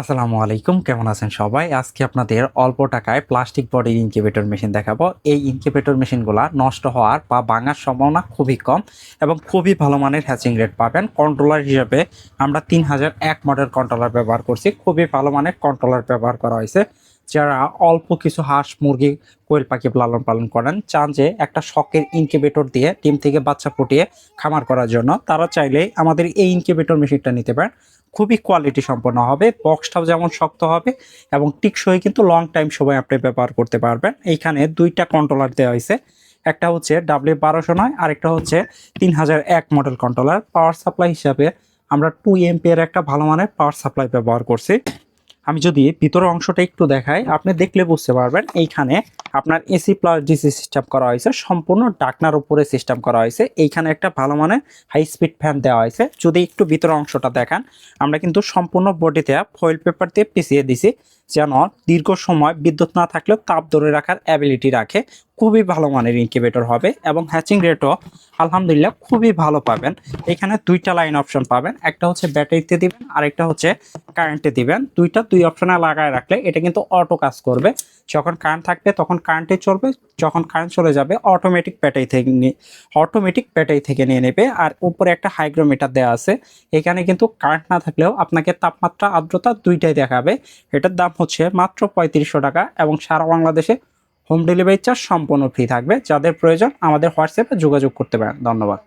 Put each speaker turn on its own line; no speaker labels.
আসসালামু আলাইকুম, কেমন আছেন সবাই? আজকে আপনাদের অল্প টাকায় প্লাস্টিক বডির ইনকিউবেটর মেশিন দেখাবো। এই ইনকিউবেটর মেশিনগুলো নষ্ট হওয়ার বা ভাঙার সম্ভাবনা খুবই কম এবং খুবই ভালো মানের হ্যাচিং রেট পাবেন। কন্ট্রোলার হিসেবে আমরা তিন হাজার এক মডেল কন্ট্রোলার ব্যবহার করছি। খুবই ভালো মানের কন্ট্রোলার ব্যবহার করা হয়েছে। যারা অল্প কিছু হাঁস, মুরগি, কোয়েল পাখি লালন পালন করেন, চান যে একটা শখের ইনকিউবেটর দিয়ে ডিম থেকে বাচ্চা ফুটিয়ে খামার করার জন্য, তারা চাইলেই আমাদের এই ইনকিউবেটর মেশিনটা নিতে পারেন। খুবই কোয়ালিটি সম্পন্ন হবে বক্সটাও যেমন শক্ত হবে এবং টিকসই কিন্তু লং টাইম সময় আপনি ব্যবহার করতে পারবেন। এইখানে দুইটা কন্ট্রোলার দেওয়া হয়েছে, একটা হচ্ছে ডাব্লিউ বারোশো নয়, আরেকটা হচ্ছে তিন হাজার এক মডেল কন্ট্রোলার পাওয়ার সাপ্লাই হিসাবে আমরা টু এমপিয়ার একটা ভালো মানের পাওয়ার সাপ্লাই ব্যবহার করছি। আমি যদি ভিতরের অংশটা একটু দেখাই, আপনি দেখলে বুঝতে পারবেন এইখানে আপনার এসি প্লাস ডিসি সিস্টেম করা হয়েছে, সম্পূর্ণ ডাকনার উপরে সিস্টেম করা হয়েছে। এইখানে একটা ভালো মানে হাই স্পিড ফ্যান দেওয়া হয়েছে। যদি একটু ভিতরের অংশটা দেখান, আমরা কিন্তু সম্পূর্ণ বডিতে ফয়েল পেপার দিয়ে পিছিয়ে দিছি। যেন দীর্ঘ সময় বিদ্যুৎ না থাকলেও তাপ ধরে রাখার অ্যাবিলিটি রাখে। খুবই ভালো মানের ইনকিউবেটর হবে এবং হ্যাচিং রেটও আলহামদুলিল্লাহ খুবই ভালো পাবেন। এখানে দুইটা লাইন অপশন পাবেন, একটা হচ্ছে ব্যাটারিতে দিবেন, আরেকটা হচ্ছে কারেন্টে দিবেন। দুইটা দুই অপশনে লাগায় রাখলে এটা কিন্তু অটো কাজ করবে। যখন কারেন্ট থাকবে তখন কারেন্টে চলবে, যখন কারেন্ট চলে যাবে অটোমেটিক ব্যাটারি থেকে নিয়ে অটোমেটিক ব্যাটারি থেকে নিয়ে নেবে। আর উপরে একটা হাইগ্রোমিটার দেওয়া আছে, এখানে কিন্তু কারেন্ট না থাকলেও আপনাকে তাপমাত্রা, আর্দ্রতা দুইটাই দেখাবে। এটার দাম হচ্ছে মাত্র পঁয়ত্রিশশো টাকা এবং সারা বাংলাদেশে হোম ডেলিভারি চার্জ সম্পূর্ণ ফ্রি থাকবে। যাদের প্রয়োজন আমাদের হোয়াটসঅ্যাপে যোগাযোগ করতে পারেন। ধন্যবাদ।